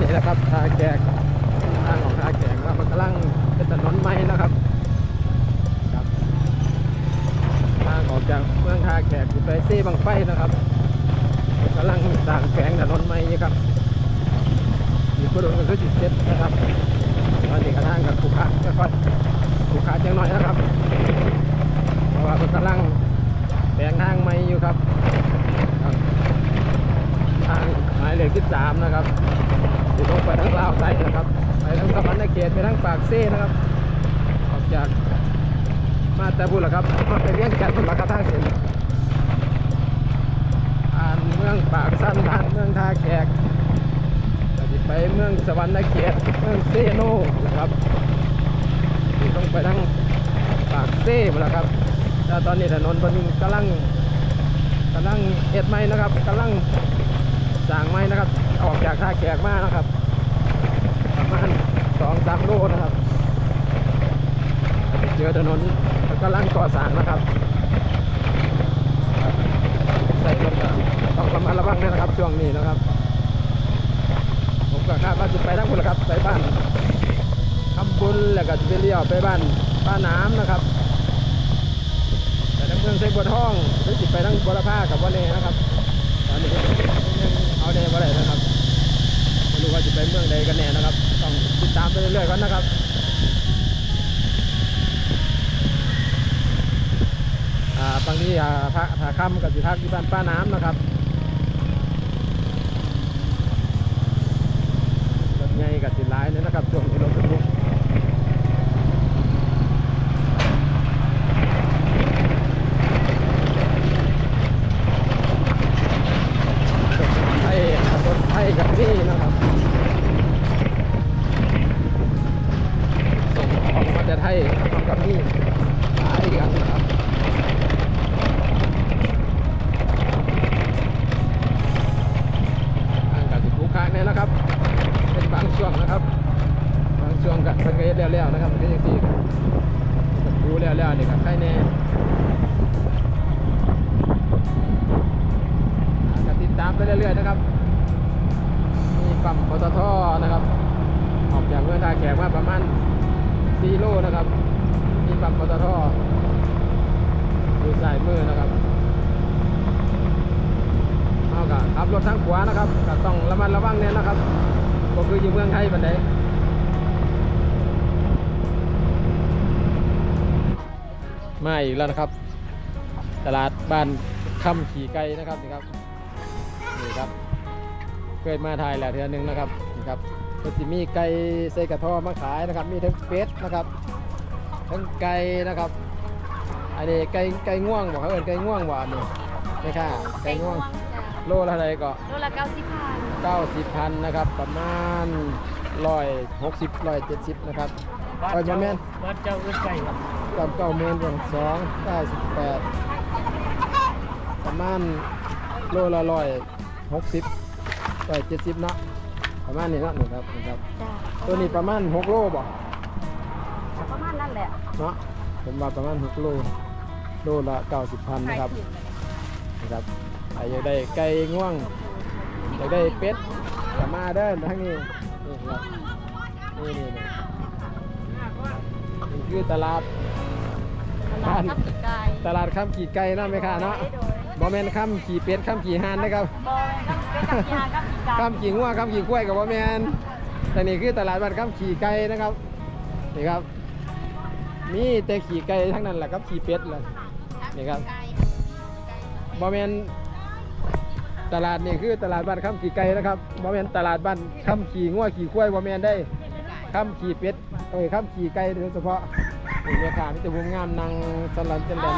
นี่แหละครับทาแกงทางของทาแกกแล้วมันกำลังเป็นถนนใหม่นะครับครับทางออกจากเมืองทาแกกไปเซ่บางไฟนะครับกำลังสร้างแกงถนนใหม่นี่ครับอยู่บริเวณก็จุดเจ็ดนะครับตอนนี้กระทั่งกับภูเขาค่อยๆขุขาจังหน่อยนะครับ เพราะว่ามันกำลังแปลงทางใหม่อยู่ครับครับ ทางหมายเลข13 นะครับอยู่ตรงไปทางลาวไทยนะครับ ไปทางสมันเขตไปทางปากเซ่นะครับ ออกจากมาแต่บุญละครับมาไปเลี้ยงแกะบุญละครับทางเส้นผ่านเมืองปากเมืองท่าแขกจะไปเมืองสวรรค์เขตเมืองเซโนนะครับต้องไปทางปากเซ่บุญละครับแต่ตอนนี้ถนนมันกำลังกำลังเอ็ดใหม่นะครับกำลังสางไม้นะครับ ออกจากท่าแขกมากนะครับ ประมาณสองสามโลนะครับเจอถนนกำลังก่อสร้างนะครับ ใส่รถต้องระมัดระวังด้วยนะครับช่วงนี้นะครับ ผมก็คาดว่าจะไปทั้งหมดแล้วครับไปบ้านคำบุญแล้วก็จะไปเลี้ยวไปบ้านป้าน้ำนะครับไปทั้งเมืองเซบัวทองหรือจะไปทั้งบัวละผ้ากับวันเนนะครับตอนนี้ยังเอาแน่ว่าไรนะครับไม่รู้ว่าจะไปเมืองใดกันแน่นะครับ ต้องติดตามไปเรื่อยๆก่อนนะครับ บางทีอ่าพระผาค่ำกับสิทักที่บ้านป้าน้ำนะครับรถไงกับสิร้ายเนี่ยนะครับช่วงที่รถบรรทุก เฮ็ดแล้วๆนะครับเป็นอย่างที่ดูแล้วๆนี่กับใครแน่อ่าก็ติดตามไปเรื่อยๆนะครับ มีปั๊มปตทนะครับ ออกจากเมืองท่าแขกมาประมาณ4โลนะครับ มีปั๊มปตทอยู่สายมือนะครับเอากะขับรถทางขวานะครับก็ต้องระมัดระวังเนี่ยนะครับก็คืออยู่เมืองไทยบันได มาอีกแล้วนะครับ ตลาดบ้านคำขี่ไก่นะครับนี่ครับนี่ครับ เคยมาถ่ายแล้วเทือหนึงนะครับนี่ครับก็จะมีไก่ใส่กระท่อมาขายนะครับ มีทั้งเป็ดนะครับ ทั้งไก่นะครับ อันนี้ไก่ไก่ง่วงบอกเขาเอินไก่ง่วงบ่อันนี้ไม่ค่ะไก่ง่วง โลละเท่าไหรก็โลละเก้าสิบพันเก้าสิบพันนะครับ ประมาณร้อยหกสิบร้อยเจ็ดสิบนะครับ ร้อยแม่นวัดเจ้าอึดไก่ครับกับเก้าเมนอย่างสองเก้าสิบแปดประมาณโลละร้อยหกสิบร้อยเจ็ดสิบเนาะประมาณนี้เนาะนี่ครับนี่ครับจ้าตัวนี้ประมาณหกโลบ่ประมาณนั้นแหละเนาะผมว่าประมาณหกโลโลละเก้าสิบพันนะครับนะครับใครอยากได้ไก่ง่วงอยากได้เป็ดก็มาเด้อทั้งนี้นี่ครับนี่นี่นี่นี่ คือตลาดตลาดทับปีกไก่ตลาดข้ามขี่ไก่เนาะไหมค่ะเนาะบอแมนข้ามขี่เป็ดข้ามขี่ห่านนะครับบอยกับกับยากับปีกไก่ข้ามขี่งัวข้ามขี่กล้วยกับบอแมนแต่นี่คือตลาดบ้านข้ามขี่ไก่นะครับนี่ครับ มีแต่ขี่ไก่ทั้งนั้นแหละครับขี่เป็ดเลยนี่ครับบอแมนตลาดนี่คือตลาดบ้านข้ามขี่ไก่นะครับบอแมนตลาดบ้านข้ามขี่งัวขี่กล้วยบอแมนได้ข้ามขี่เป็ด เอ้ยข้ามขี่ไก่โดยเฉพาะนี่แม่ค้ามีแต่วงงามนางสลันเจนแดน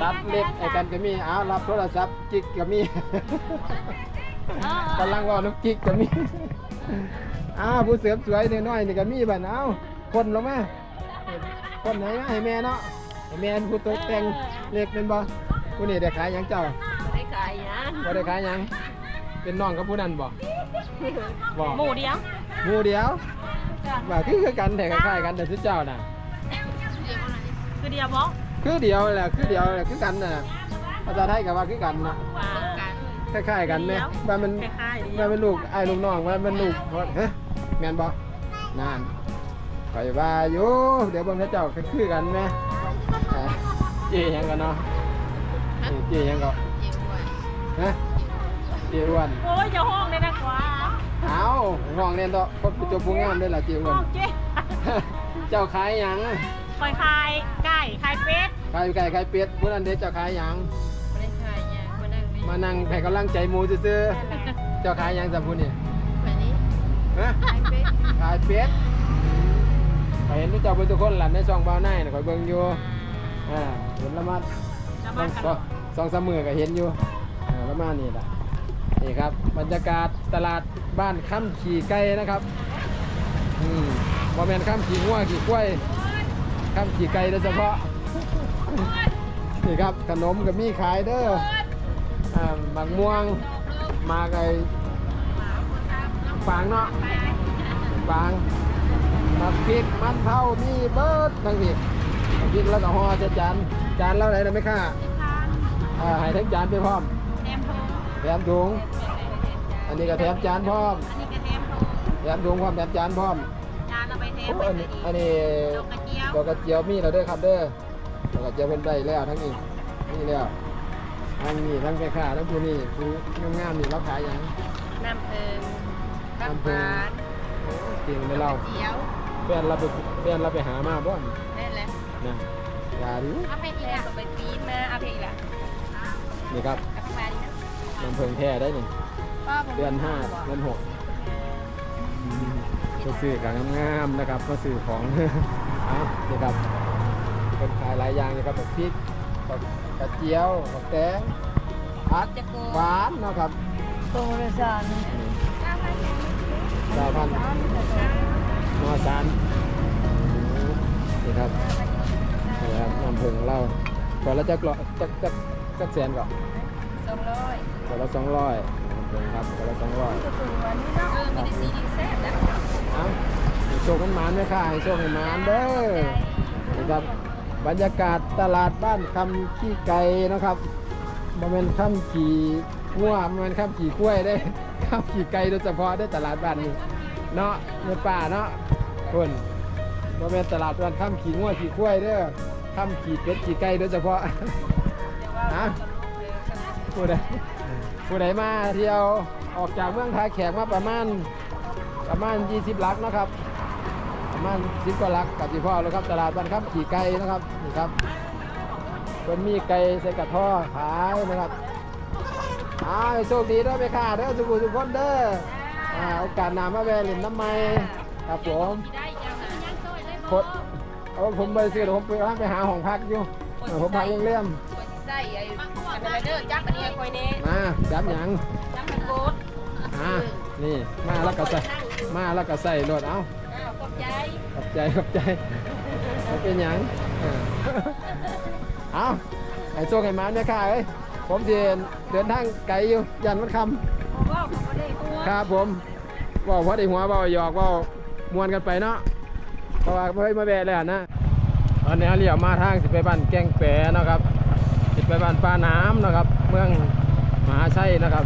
ตัดเล็บไอ้กันก็มีเอารับโทรศัพท์จิกก็มีกำลังว่าน้ำจิกก็มีอ้าวผู้เสริมสวยน้อยๆนี่ก็มีบ้านเอาคนลงมาคนไหนมาให้แม่เนาะให้แม่เป็นผู้ตกแต่งเล็กเป็นบ่ผู้นี้ได้ขายหยังเจ้าไม่ขายนะบ่ได้ขายหยังเป็นน้องกับผู้นั้นบ่บ่หมูเดียวหมู่เดียว ว่าคือคือกันแต่คล้ายๆกันแต่สุดเจ้าน่ะ คือเดียวบอกคือเดียวแหละคือเดียวแหละคือกันน่ะภาษาไทยก็ว่าคือกันน่ะว่ากันคล้ายๆกันไหมว่ามันคล้ายๆเดียว่าวเป็นลูกไอ้ายลูกน้องว่ามันลูกเฮ้ยแมนบ่นานไปว่าอยู่เดี๋ยวเบิ่งเขาเจ้าคือกันไหมอ่าเจีหยังกันเนาะนี่เจีหยังก็ฮะเจีอ้วนโอ้ยอย่าห้องเลยนะกว่า เอาห้องเรียนต่อคนเป็นตัวผู้งามได้ล่ะเจีอ้วห้นองเจ๊เจ้าขายหยังคอยคายไก่คายเป็ดขายไก่ขายเป็ดผู้นั้นเด็กเจ้าขายหยังไม่ได้คายเนี่ยมานั่งนี่มานั่งให้กำลังใจหมูซื่อๆเจ้าขายหยังสัมพูนี่ไปนี่ฮะคายเป็ดขายเป็ดไปเห็นที่เจ้าเป็นทุกคนหลันในซองเบาหน้าน่ะคอยเบิ่งอยู่อ่าเห็นละมาน้ำสมัอนงกันสองสองสามมือก็เห็นอยู่อ่าละมานี่แหละ นี่ครับบรรยากาศตลาดบ้านค่ำขี่ไก่นะครับอืมบอแมนค่ำขี่งัวขี่กล้วยค่ำขี่ไก่โดยเฉพาะนี่ครับขนมกับมีขายเด้ออ่าหมักม่วงมาไก่ฟางเนาะฟางมาพริกมันเผามีเบิร์ดทั้งนี้พริกแล้วก็ห่อจะจานจานแล้วไหนนะไม่ค่าอ่าให้ทั้งจานไปพร้อม แถมโทงแถมถุง อันนี้ก็แถมจานพร้อม อันนี้ก็แถมโทงแถมถุงพร้อมแถมจานพร้อมจานเราไปแถมโอ้ไปอันเลนี้ยอันนี้ดอกกระเจียวดอกกระเจียวมีแล้วเด้อครับเด้อดอกกระเจียวเป็นได้แล้วทั้งนี้นี่แล้วทั้งนี้ทั้งแม่ค้าทั้งผู้นี้ผู้งามๆนี่เราขายหยังน้ำเพิงน้ำเพิงโอ้จริงเลยเราเจียวแฟนเราไปแฟนเราไปหามาบ่อนนั่นแหละนะอย่าดิเอาไปอีกแล้วไปปีนมาเอาไปอีกแล้วนี่ครับเอาไปดีนะ น้ำเพิงแท้ได้นี่ป้าผมเดือนห้าเดือนหกอืมมาซื้อกับงามๆนะครับมาซื้อของเอานี่ครับเป็นขายหลายอย่างนะครับแบบพริกแบบกระเจียวแบบแตงผักจะโกหวานเนาะครับโตเลยสานดาวพันธุ์นอสานนี่ครับนี่ครับน้ำเพิงเราก่อนแล้วจะกรอจะจะจะแสนก่อนส องร้อยก่อนละสองร้อยครับก่อนละสองร้อยเออมีได้สีดีแซ่บนะเอาให้โชคกันหมานไหมค่ะให้โชคให้หมานเด้อนี่ครับบรรยากาศตลาดบ้านคำขี้ไก่นะครับบ่แม่นคำขี่งัวบ่แม่นคำขี่กล้วยได้คำขี่ไก่โดยเฉพาะได้อตลาดบ้านนี้เนาะในป่าเนาะคนบ่แม่นตลาดบ้านคำขี่งัวขี่กล้วยเด้อคำขี่เป็ดขี่ไก่โดยเฉพาะ ฮะ ผู้ใดผู้ใดมาเที่ยวออกจากเมืองท่าแขกมาประมาณประมาณ 20 ลักนะครับ ประมาณ 10กว่าลักกับสิพ่อแล้วครับตลาดบ้านครับขี่ไก่นะครับนี่ครับเป็นมีไก่ใส่กระท้อขายนะครับอ้าวโชคดีเด้อไปค่ะเด้อสุขุสุขคนเด้ออ่าโอกาสหน้ามาแวะเล่นน้ำไม้ครับผมได้ยังนะยังซอยได้กดเอาผมไปซื้อเดี๋ยวผมไปไปหาห้องพักอยู่เออผมพักโรงแรมใส่ไอ้อันนั้น เด้อจับอันนี้คอยเน่มาจับหยังจับมันโกดอ่านี่มาแล้วก็ใส่มาแล้วก็ใส่รถเอาอ้าวขอบใจขอบใจขอบใจมันเป็นหยังเออเอาไอ้โซ่ไอ้หมาเนี่ยค่ะเอ้ยผมเดินเดินทางไกลอยู่ยันมันคบอกว่าเขาได้ตัวำครับผมบอกพอได้หัวเบาหยอกเบามวนกันไปเนาะเพราะว่าเฮ้ยมาแบะแล้วนะตอนนี้เลี้ยวมาทางสิไปบ้านแกงแปะเนาะครับสิ ไปบ้านป้าน้ำนะครับ เมืองมหาชัยนะครับ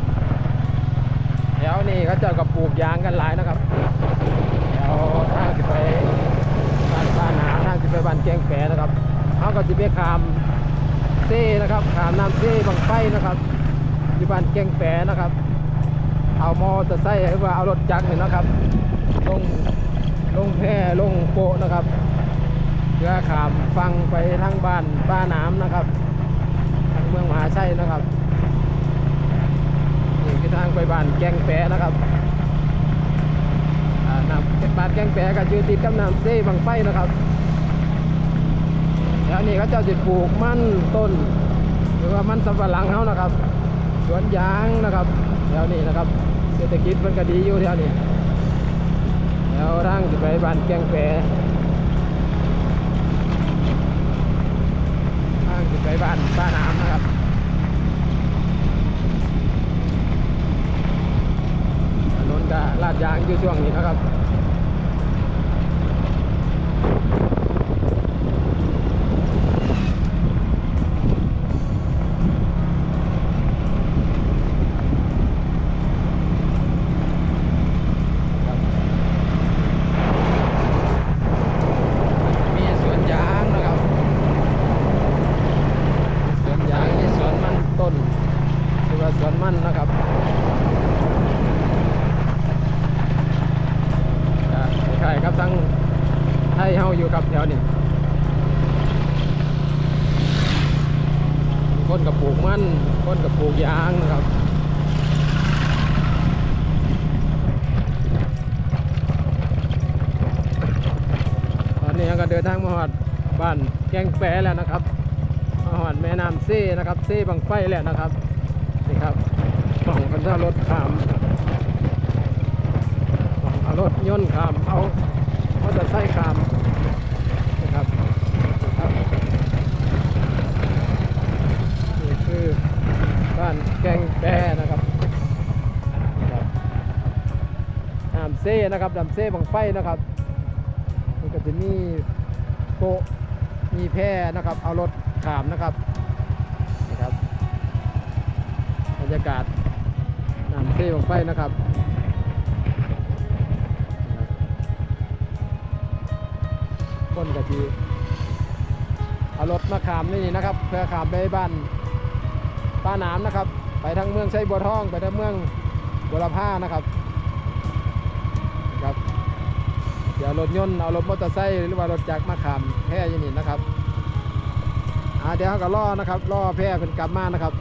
แถวนี้เขาเจ้าก็ปลูกยางกันหลายนะครับแถวทางที่ไปบ้านป้าหนาทางที่ไปบ้านแกงแปะนะครับเขาก็จะไปขามเซ่นะครับขามน้ำเซ่บางไฟนะครับอยู่บ้านแกงแปะนะครับ เอามอเตอร์ไซค์หรือว่าเอารถจักรเนี่ยนะครับ ลงลงแพลงโปะนะครับเพื่อขามฟังไปทางบ้านป้าน้ำนะครับ ทางเมืองมหาชัยนะครับนี่คือทางไปบ้านแกงแปะนะครับอ่าน้ำบ้านแกงแปะก็อยู่ติดกับน้ำเซ่บางไฟนะครับแล้วนี่เขาเจ้าสิปลูกมันต้น หรือว่ามันสำปะหลังเขานะครับ สวนยางนะครับแถวนี้นะครับ เศรษฐกิจมันก็ดีอยู่แถวนี้แล้วทางสิไปบ้านแกงแปะทางสิไปบ้านป้าน้ำนะครับ นนก็ลาดยางอยู่ช่วงนี้นะครับ มันนะครับก็คล้ายๆครับทั้งไทยเฮาอยู่กับ แถวนี้คนกับปลูกมันคนกับปลูกยางนะครับตอนนี้ก็เดินทางมาหอดบ้านแกงแปะแล้วนะครับมาหอดแม่น้ำเซ่นะครับเซ่บังไฟแล้วนะครับนี่ครับฝั่งคันถ้ารถขามฝั่งเอารถยนต์ขามเอาเขาจะใส่ขามนะครับครับนี่คือ บ้านแกงแปะนะครับนะครับน้ำเซ่นะครับน้ำเซ่บังไฟนะครับมันก็จะมีโต๊ะมีแพร่นะครับ เอารถขามนะครับนะครับบรรยากาศน้ำเท่ของไฟนะครับนะครับคนกะทีเอารถมาขามนี่นะครับเพื่อขามไปบ้าน ป้านามนะครับ ไปทางเมืองไชบัวทอง ไปทางเมืองบัวลผ้านะครับครับเดี๋ยวรถยนต์เอารถมอเตอร์ไซค์หรือว่ารถจักรมาขามแพร่ยันนี่นะครับอ่าเดี๋ยวเขาก็ล่อนะครับล่อแพร่เป็นกลับมานะครับ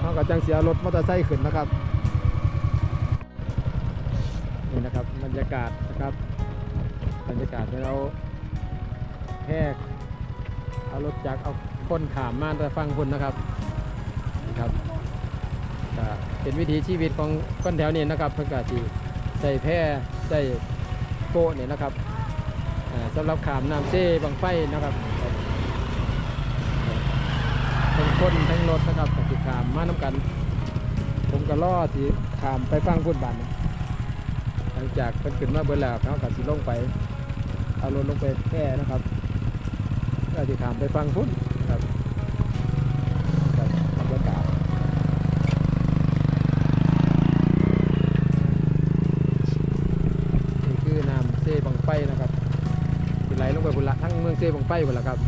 เขาก็จังเสียรถมอเตอร์ไซค์ขึ้นนะครับนี่นะครับบรรยากาศนะครับ บรรยากาศที่เราแพร่เอารถจักรเอาคนขามมาแต่ฟังคุณนะครับนะครับ เป็นวิถีชีวิตของคนแถวนี้นะครับเพื่อกาที่ใส่แพร่ใส่โกะเนี่ยนะครับอ่าสำหรับขามน้ำเซ่บังไฟนะครับทั้งคนทั้งรถนะครับก็สิขามมาน้ำกัน ผมก็ล่อสิขามไปฟังพุ่นบันหลังจากเป็นขึ้นมาเบิดแล้วเขาก็สิลงไปเอารถลงไปแค่นะครับก็สิขามไปฟังพุ่นครับครับบรรยากาศ นี่คือน้ำเซบัง ไฟนะครับสิไหลลงไปบนละทั้งเมืองเซบังไฟหมดละครับ